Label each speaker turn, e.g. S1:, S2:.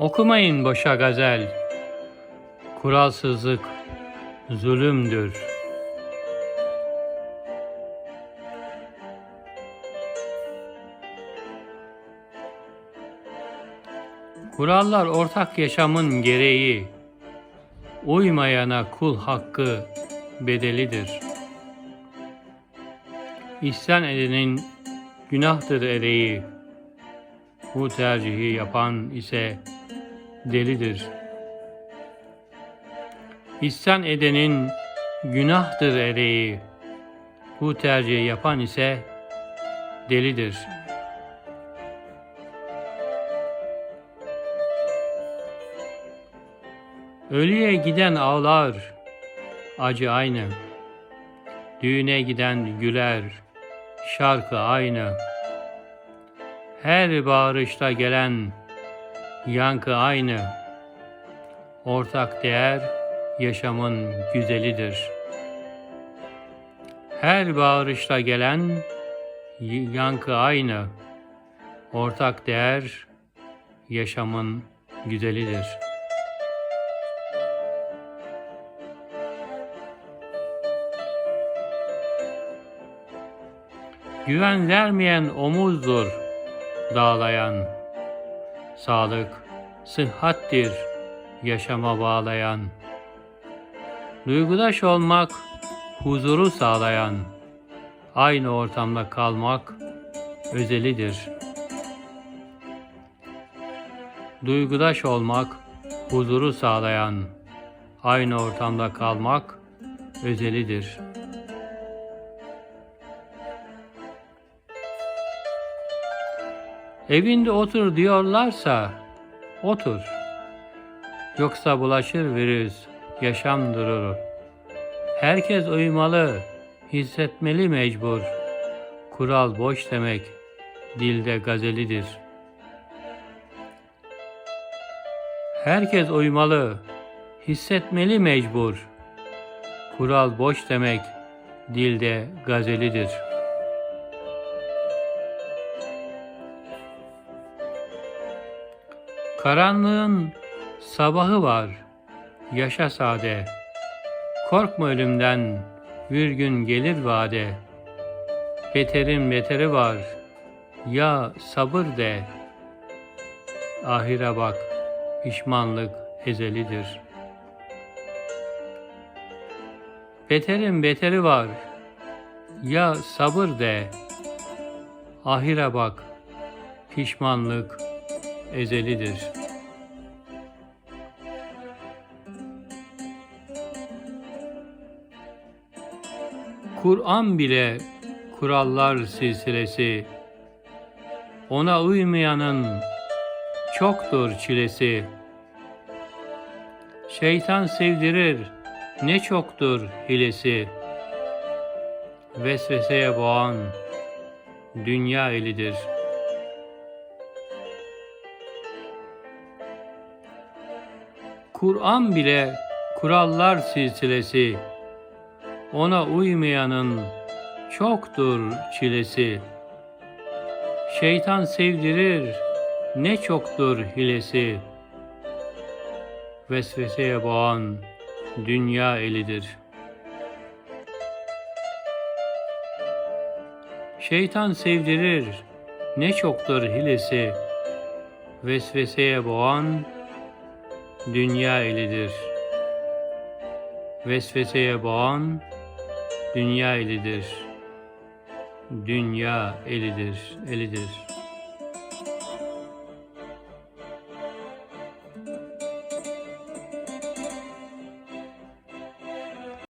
S1: Okumayın boşa gazel. Kuralsızlık zulümdür. Kurallar ortak yaşamın gereği. Uymayana kul hakkı bedelidir. İhsan edenin günahtır ereği. Bu tercihi yapan ise delidir. İhsan edenin günahtır ereği. Bu tercihi yapan ise delidir. Ölüye giden ağlar, acı aynı. Düğüne giden güler, şarkı aynı. Her bağırışta gelen yankı aynı. Ortak değer yaşamın güzelidir. Her bağırışta gelen yankı aynı. Ortak değer yaşamın güzelidir. Güven vermeyen omuzdur dağlayan. Sağlık, sıhhattir yaşama bağlayan. Duygudaş olmak, huzuru sağlayan. Aynı ortamda kalmak özelidir. Duygudaş olmak, huzuru sağlayan. Aynı ortamda kalmak özelidir.'' Evinde otur diyorlarsa otur. Yoksa bulaşır virüs, yaşam durur. Herkes uymalı, hissetmeli mecbur. Kural boş demek, dilde gazelidir. Herkes uymalı, hissetmeli mecbur. Kural boş demek, dilde gazelidir.'' Karanlığın sabahı var, yaşa sade. Korkma ölümden, bir gün gelir vade. Beterin beteri var, ya sabır de. Ahire bak, pişmanlık ezelidir. Beterin beteri var, ya sabır de. Ahire bak, pişmanlık ezelidir. Kur'an bile kurallar silsilesi, ona uymayanın çoktur çilesi. Şeytan sevdirir, ne çoktur hilesi. Vesveseye boğan dünya elidir.'' Kur'an bile kurallar silsilesi, ona uymayanın çoktur çilesi. Şeytan sevdirir, ne çoktur hilesi. Vesveseye boğan dünya elidir. Şeytan sevdirir, ne çoktur hilesi. Vesveseye boğan dünya elidir. Vesveseye boğan dünya elidir. Dünya elidir, elidir.